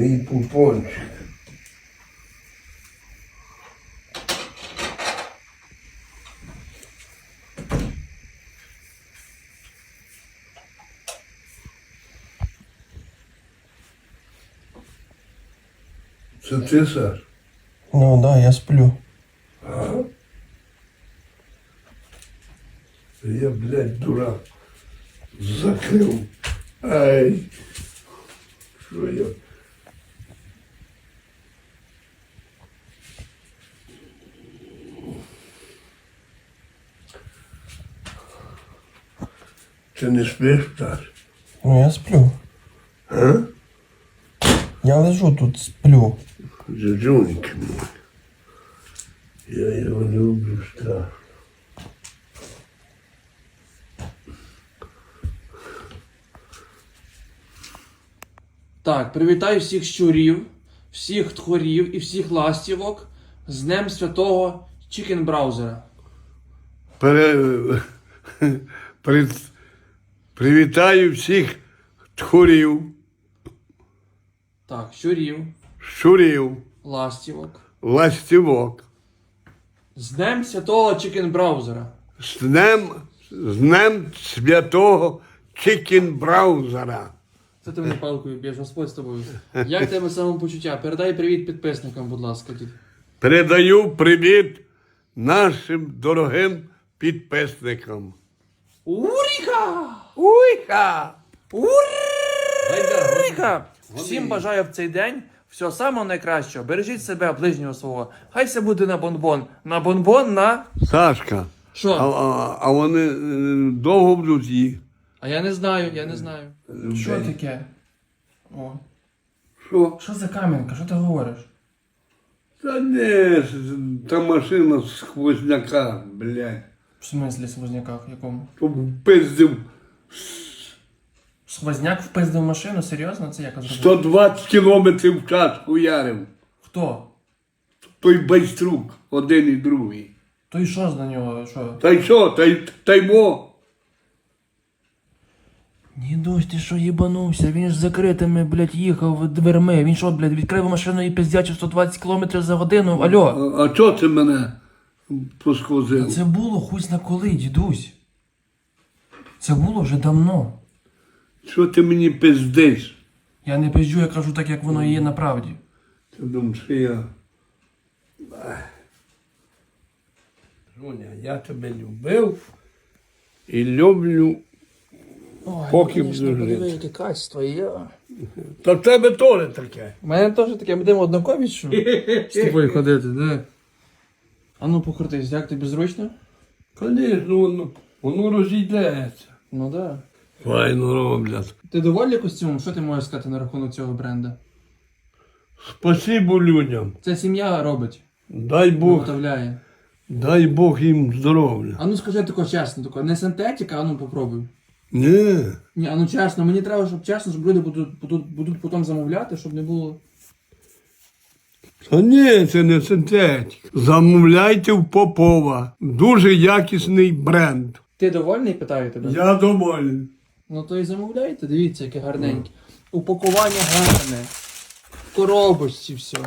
Мій пупончик. Це ти, Саш? Ну да, я сплю. Я, блядь, дурак. Закрив. Ай. Що я? Ти не спиш, Саш? Ну я сплю. А? Я лежу тут, сплю. Джуджуньки мой. Я його люблю страшно. Так, привітаю всіх щурів, всіх тхорів і всіх ластівок з Днем Святого Чікен Браузера. Пере... Пред... Привітаю всіх тхорів, Так, щурів, щурів, ластівок. ластівок. З Днем Святого Чікен Браузера. З днем, з днем святого Чікін Браузера. Це ти мене палкою б'єш, Господь з тобою. Як тебе самопочуття? Передай привіт підписникам, будь ласка, дід. Передаю привіт нашим дорогим підписникам. Уріка! Уйха! Уріка! Всім бажаю в цей день всього самого найкращого. Бережіть себе, ближнього свого. Хай все буде на бонбон. На бонбон на. Сашка, а, Що? а, а вони е, довго будуть їх? А я не знаю, я не знаю. Що таке? О. Що? Що за кам'янка? Що ти говориш? Та не, та машина з сквозняка, блядь. В смислі сквозняках якому? Пиздив Сквозняк впиздив машину? Серйозно? Це як зробив? 120 кілометрів в час хуярив. Хто? Той байструк, один і другий. То і що ж на нього? Що? Та й що, та й, та й мо. Дідусь, ти що їбанувся? Він ж з закритими, блядь, їхав дверми. Він що, блядь, відкрив машину і пиздячив 120 км за годину. Алло. А, а чого це мене посквозило? Це було хуй зна коли, дідусь. Це було вже давно. Що ти мені пиздиш? Я не пизджу, я кажу так, як воно є направді. Ти думаєш, що я. Жоня, я тебе любив і люблю. Ой, Поки буду жити. яке качество є. Та в тебе теж таке. У мене теж таке, будемо однакові, що? З тобою ходити, да? А ну покрутись, як тобі зручно? Звісно, воно, воно розійдеться. Ну да. Файно роблять. Ти доволі костюмом? Що ти можеш сказати на рахунок цього бренда? Спасибо людям. Це сім'я робить, Дай Бог, виготовляє. дай Бог їм здоров'я. А ну скажи тако чесно, тако, не синтетика, а ну попробуй. Ні. Ні, а ну чесно, мені треба, щоб чесно, щоб люди будуть, будуть, будуть потім замовляти, щоб не було. Та ні, це не синтетика. Замовляйте в Попова. Дуже якісний бренд. Ти довольний, питаю тебе? Я доволен. Ну то і замовляйте, дивіться, яке гарненьке. Упакування гарне. В коробочці все.